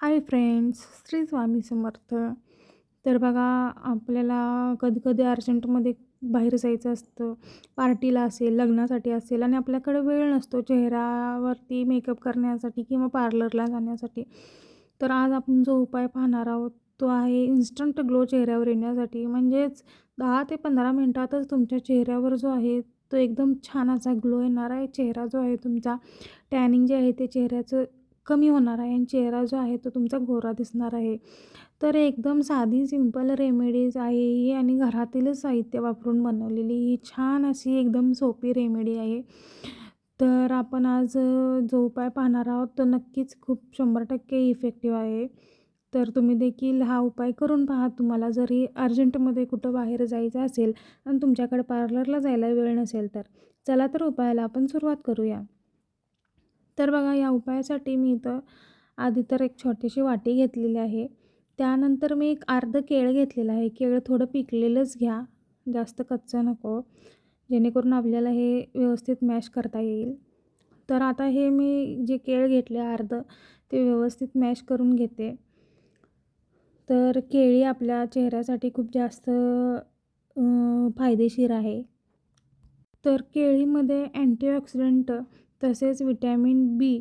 Hi friends Shri Swami Samarth. तर बघा आपल्याला कधी कधी अर्जंटमध्ये बाहेर जायचं असतं पार्टीला असेल लग्नासाठी असेल आणि आपल्याकडे वेळ नसतो चेहऱ्यावरती मेकअप करण्यासाठी किंवा पार्लरला जाण्यासाठी. तर आज आपण जो उपाय पाहणार आहोत तो आहे इन्स्टंट ग्लो चेहऱ्यावर येण्यासाठी. म्हणजेच दहा ते पंधरा मिनटातच तुमच्या चेहऱ्यावर जो आहे तो एकदम छान असा ग्लो येणार आहे. चेहरा जो आहे तुमचा टॅनिंग जे आहे ते चेहऱ्याचं कमी होणार आहे आणि चेहरा जो आहे तो तुमचा गोरा दिसणार आहे. तर एकदम साधी सिंपल रेमेडीज आहे ही आणि घरातीलच साहित्य वापरून बनवलेली ही छान अशी एकदम सोपी रेमेडी आहे. तर आपण आज जो उपाय पाहणार आहोत तो नक्कीच खूप शंभर टक्के इफेक्टिव्ह आहे. तर तुम्ही देखील हा उपाय करून पहा. तुम्हाला जरी अर्जंटमध्ये कुठं बाहेर जायचं असेल आणि तुमच्याकडे पार्लरला जायला वेळ नसेल तर. चला तर उपायाला आपण सुरुवात करूया. तर बघा या उपायासाठी मी इथं आधी तर एक छोटीशी वाटी घेतलेली आहे. त्यानंतर मी एक अर्ध केळ घेतलेलं आहे. केळ थोडं पिकलेलंच घ्या. जास्त कच्चं नको. जेणेकरून आपल्याला हे व्यवस्थित मॅश करता येईल. तर आता हे मी जे केळ घेतले अर्ध ते व्यवस्थित मॅश करून घेते. तर केळी आपल्या चेहऱ्यासाठी खूप जास्त फायदेशीर आहे. तर केळीमध्ये अँटीऑक्सिडंट तसेच विटॅमिन बी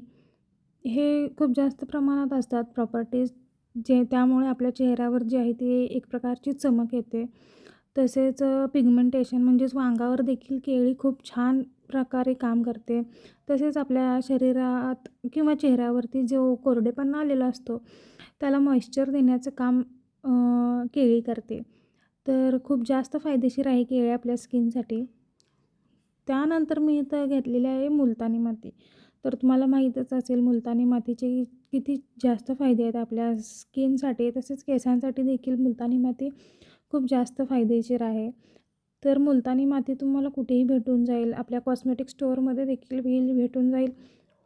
हे खूप जास्त प्रमाणात असतात प्रॉपर्टीज जे त्यामुळे आपल्या चेहऱ्यावर जे आहे ते एक प्रकारची चमक येते. तसेच पिगमेंटेशन म्हणजेच वांगावर देखील केळी खूप छान प्रकारे काम करते. तसेच आपल्या शरीरात किंवा चेहऱ्यावरती जो कोरडेपणा आलेला असतो त्याला मॉइश्चर देण्याचं काम केळी करते. तर खूप जास्त फायदेशीर आहे केळी आपल्या स्किनसाठी त्यानंतर मी इथं घेतलेली आहे मुलतानी माती. तर तुम्हाला माहीतच असेल मुलतानी मातीचे किती जास्त फायदे आहेत आपल्या स्किनसाठी. तसेच केसांसाठी देखील मुलतानी माती खूप जास्त फायदेशीर आहे. तर मुलतानी माती तुम्हाला कुठेही भेटून जाईल. आपल्या कॉस्मेटिक स्टोअरमध्ये देखील भेल भेटून जाईल.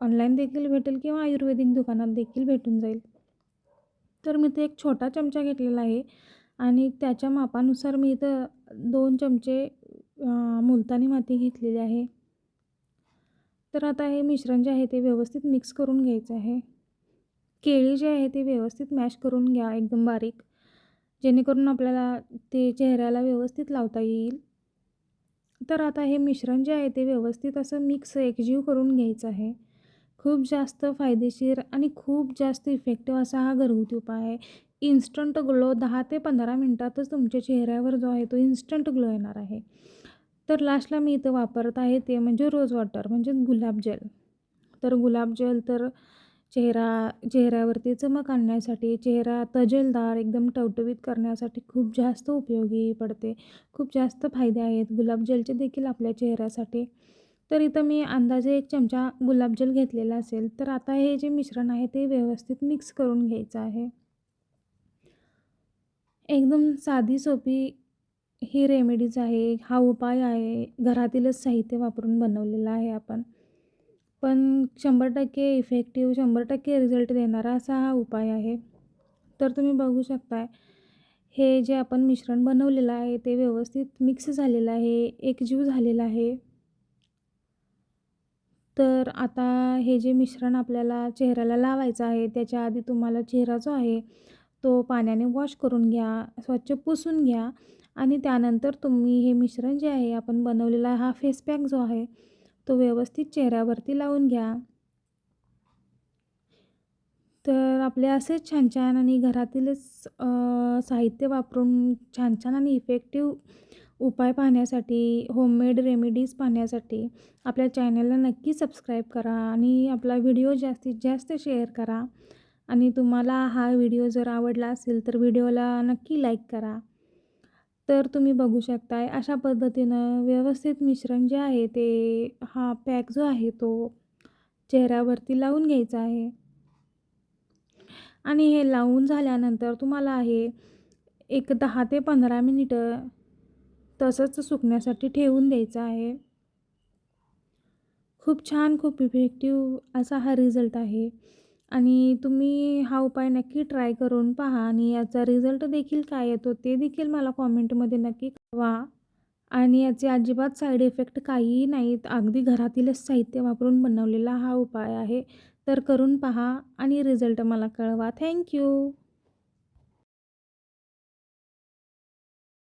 ऑनलाईन देखील भेटेल किंवा आयुर्वेदिक दुकानात देखील भेटून जाईल. तर मी ते एक छोटा चमचा घेतलेला आहे आणि त्याच्या मापानुसार मी इथं दोन चमचे मुलतानी माती घेतलेली आहे. तर आता हे मिश्रण जे आहे ते व्यवस्थित मिक्स करून घ्यायचं आहे. केळी जे आहे ते व्यवस्थित मॅश करून घ्या एकदम बारीक. जेणेकरून आपल्याला ते चेहऱ्याला व्यवस्थित लावता येईल. तर आता हे मिश्रण जे आहे ते व्यवस्थित असं मिक्स एकजीव करून घ्यायचं आहे. खूप जास्त फायदेशीर आणि खूप जास्त इफेक्टिव्ह असा हा घरगुती उपाय आहे. इन्स्टंट ग्लो दहा ते पंधरा मिनटातच तुमच्या चेहऱ्यावर जो आहे तो इन्स्टंट ग्लो येणार आहे. तर लास्टला मी इथं वापरत आहे ते म्हणजे रोज वॉटर म्हणजे गुलाब जेल. तर गुलाब जेल तर चेहरा चेहऱ्यावरती चमक आणण्यासाठी चेहरा तजेलदार एकदम टवटवीत करण्यासाठी खूप जास्त उपयोगी पडते. खूप जास्त फायदे आहेत गुलाब जेलचे देखील आपल्या चेहऱ्यासाठी. तर इथं मी अंदाजे एक चमचा गुलाबजल घेतलेला असेल तर आता हे जे मिश्रण आहे ते व्यवस्थित मिक्स करून घ्यायचं आहे. एकदम साधी सोपी ही रेमेडीज आहे. हा उपाय आहे. घरातीलच साहित्य वापरून बनवलेला आहे आपण. पण शंभर टक्के इफेक्टिव्ह शंभर टक्के रिझल्ट देणारा असा हा उपाय आहे. तर तुम्ही बघू शकताय हे जे आपण मिश्रण बनवलेलं आहे ते व्यवस्थित मिक्स झालेलं आहे एकजीव झालेलं आहे. तर आता हे जे मिश्रण आपल्याला चेहऱ्याला लावायचं आहे त्याच्या आधी तुम्हाला चेहरा जो आहे तो पाण्याने वॉश करून घ्या स्वच्छ पुसून घ्या आणि त्यानंतर तुम्ही हे मिश्रण जे आहे आपण बनवलेला हा फेस पॅक जो आहे तो व्यवस्थित चेहऱ्यावरती लावून घ्या. तर आपले असेच छान छान आणि घरातीलच साहित्य वापरून छान छान आणि इफेक्टिव्ह उपाय पाहण्यासाठी होममेड रेमेडीज पाहण्यासाठी आपल्या चॅनलला नक्की सबस्क्राईब करा आणि आपला व्हिडिओ जास्तीत जास्त शेअर करा. आणि तुम्हाला हा व्हिडिओ जर आवडला असेल तर व्हिडिओला नक्की लाईक करा. तर तुम्ही बघू शकताय अशा पद्धतीनं व्यवस्थित मिश्रण जे आहे ते हा पॅक जो आहे तो चेहऱ्यावरती लावून घ्यायचा आहे. आणि हे लावून झाल्यानंतर तुम्हाला हे एक दहा ते पंधरा मिनिटं तसंच सुकण्यासाठी ठेवून द्यायचं आहे. खूप छान खूप इफेक्टिव्ह असा हा रिझल्ट आहे. आणि तुम्ही हा उपाय नक्की ट्राय करून पहा आणि याचा रिझल्ट देखील काय येतो ते देखील मला कॉमेंटमध्ये नक्की कळवा. आणि याचे अजिबात साईड इफेक्ट काहीही नाहीत. अगदी घरातीलच साहित्य वापरून बनवलेला हा उपाय आहे. तर करून पहा आणि रिझल्ट मला कळवा. थँक्यू.